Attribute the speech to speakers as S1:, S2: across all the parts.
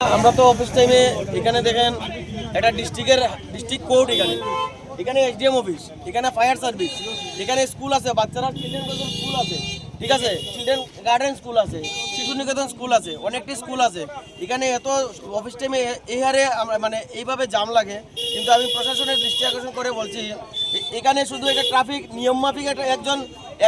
S1: আমরা তো অফিস টাইমে এখানে দেখেন একটা ডিস্ট্রিক্টের ডিস্ট্রিক্ট কোর্ট এখানে। এখানে এসডিএম অফিস এখানে ফায়ার সার্ভিস এখানে স্কুল আছে, বাচ্চারা চিলড্রেন স্কুল আছে, ঠিক আছে? চিলড্রেন গার্ডেন স্কুল আছে, শিশু নিকেতন স্কুল আছে, অনেকটি স্কুল আছে। এখানে এত অফিস টাইমে এই হারে মানে এইভাবে জাম লাগে, কিন্তু আমি প্রশাসনের দৃষ্টি আকর্ষণ করে বলছি, এখানে শুধু একটা ট্রাফিক নিয়ম মাফিক একজন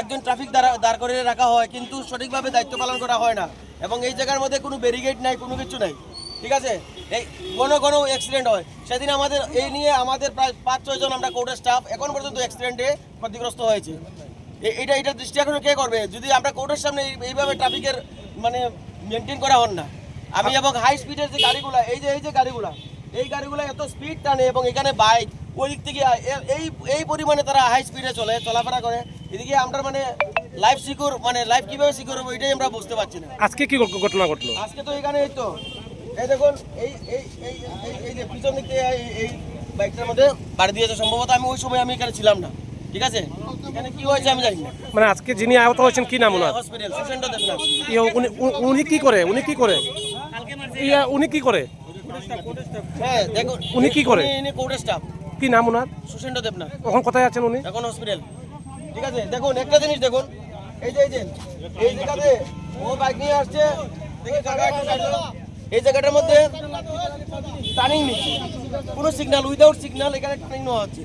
S1: একজন ট্রাফিক দাঁড়া দাঁড় করে রাখা হয়, কিন্তু সঠিকভাবে দায়িত্ব পালন করা হয় না। এবং এই জায়গার মধ্যে কোনো ব্যারিকেড নাই, কোনো কিছু নাই। ঠিক আছে? এই কোনো কোনো অ্যাক্সিডেন্ট হয়। সেদিন আমাদের এই নিয়ে আমাদের প্রায় পাঁচ ছয়জন আমরা কোর্টের স্টাফ এখন পর্যন্ত অ্যাক্সিডেন্টে ক্ষতিগ্রস্ত হয়েছে। এটা এটা দৃষ্টি এখন কে করবে? যদি আমরা কোর্টের সামনে এইভাবে ট্রাফিকের মানে মেনটেন করা হন না। আমি এবং হাই স্পিডের যে গাড়িগুলা এই যে এই যে গাড়িগুলা এই গাড়িগুলো এত স্পিড টানে এবং এখানে বাইক ওই দিক থেকে এই এই পরিমাণে তারা হাই স্পিডে চলে চলাফেরা করে। এদিকে আমরা মানে লাইফ সিকিউর মানে লাইফ কীভাবে সিকিউর হবে এটাই আমরা বুঝতে পারছি না।
S2: আজকে কি ঘটনা ঘটলো?
S1: আজকে তো এখানে এই তো। এই দেখুন এই এই এই এই- এই যে পিছন দিক এই- বাইকটার মধ্যে বাড়ি দিয়েছে। সম্ভবত আমি ওই সময় আমি এখানে ছিলাম না। ঠিক আছে? এখানে কি হয়েছে আমি জানি না।
S2: মানে আজকে যিনি আহত হয়েছেন কি নাম ওনার?
S1: হসপিটাল সুসেন্দ্র দেবনাথ
S2: ইয়ে, উনি উনি কি করে? উনি কি করে? ইয়া, উনি কি করে?
S1: হ্যাঁ দেখুন
S2: উনি কি করে?
S1: ইনি স্টাফ
S2: কি নাম ওনার?
S1: সুসেন্দ্র দেবনাথ
S2: এখন কোথায় আছেন উনি?
S1: এখন হসপিটাল ঠিক আছে? দেখুন একটা জিনিস দেখুন। এই যে এই যে এই জায়গাতে ও বাইক নিয়ে আসছে। দেখি কাকা একটু। এই জায়গাটার মধ্যে টার্নিং নিচ্ছে। কোনো সিগনাল উইদাউট সিগন্যাল এখানে টার্নিং নেওয়া হচ্ছে।